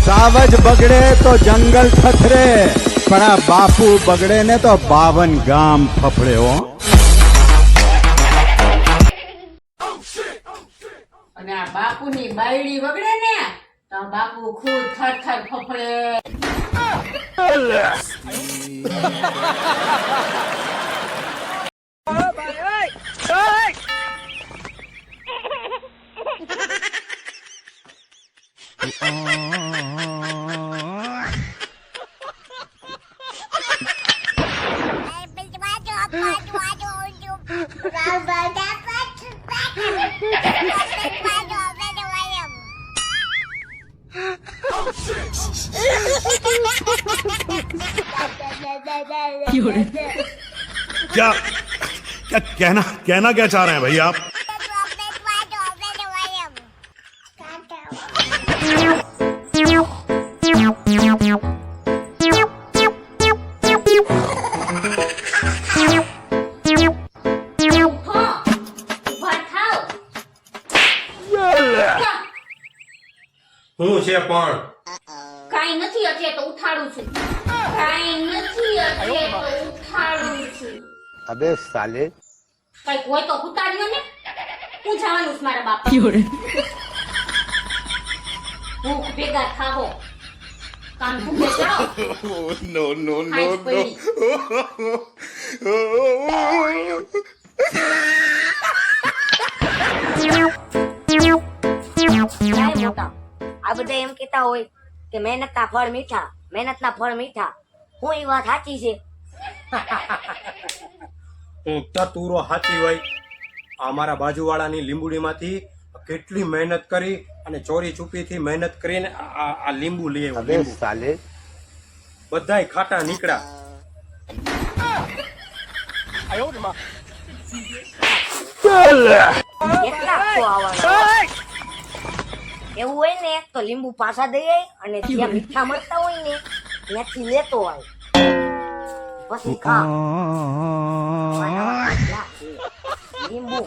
સાવજ બગડે તો જંગલ થથરે. પણ આ બાપુ બગડે ને તો બાવન ગામ ફફડે હો. અને આ બાપુની બાયડી બગડે ને તો બાપુ ખુદ થર થર ફફડે. क्या क्या कहना कहना क्या चाह रहे हैं भाई आप હું છે પણ? કાઈ નથી અત્યારે તો ઉઠાડું છું. કાઈ નથી અજે તો ઉઠાડું છું. અબે સાલે. કઈ કોઈ તો ઉતાર્યો ને. હું જવાનું છું મારા બાપા. ભૂખ ભેગા થાવો કામ ભૂખે કરો. નો નો નો નો. બધા એમ કહેતા હોય કે મહેનતના ફળ મીઠા મહેનતના ફળ મીઠા. હું એ વાત સાચી છે? ઊંઘતા હાચી હોય. અમારા બાજુવાળાની લીંબુડીમાંથી કેટલી મહેનત કરી અને ચોરી છુપીથી મહેનત કરીને આ આ લીંબુ લઈ આવ્યો સાલે. બધાય ખાટા નીકળ્યા. એવું હોય ને તો લીંબુ પાછા દઈ આય અને જ્યાં મીઠા મળતા હોય ને ત્યાંથી લેતો હોય પછી ખા. લીંબુ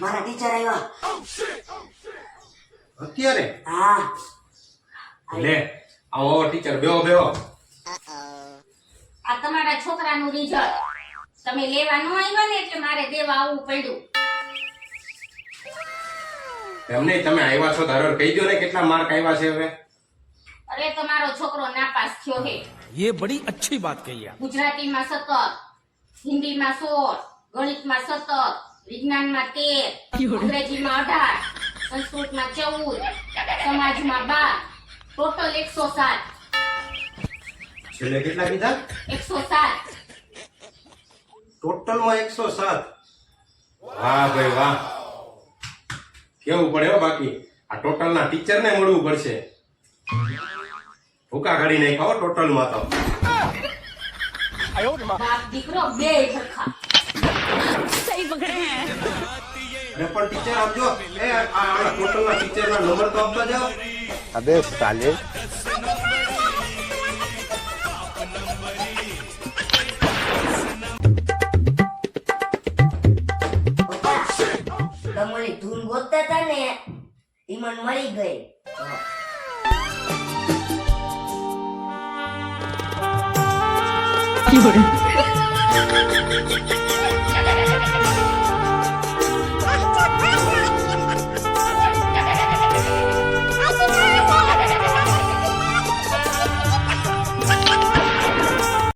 મારા ટીચર આવ્યા અત્યારે? હા. લે આવો ટીચર બેહો બેહો. આ તમારા છોકરાનું રિઝલ્ટ તમે લેવા ન આવ્યા ને એટલે મારે દેવા આવવું પડ્યું એમ નહીં તમે આવ્યા છો ધારો કહી દો ને કેટલા માર્ક આવ્યા છે હવે અરે તમારો છોકરો નાપાસ થયો હે ये બડી अच्छी बात कही आप ગુજરાતીમાં સત્તર હિન્દીમાં સોળ ગણિતમાં સત્તર વિજ્ઞાનમાં તેર અંગ્રેજીમાં અઢાર સંસ્કૃતમાં ચૌદ સમાજમાં બાર ટોટલ એકસો સાત છેલ્લે કેટલા કીધા એકસો સાત ટોટલમાં એકસો સાત. વાહ ભાઈ વાહ. કેવું પડે હો બાકી? આ ટીચર ને મળવું પડશે. ભૂકા કાઢી નાખ્યા હો ટોટલમાં તો. પણ ટીચર આપજો. એ આ ટોટલના ટીચરના નંબર તો આપતા જાઓ. અબે ચાલે હતા ને મને મળી ગઈ.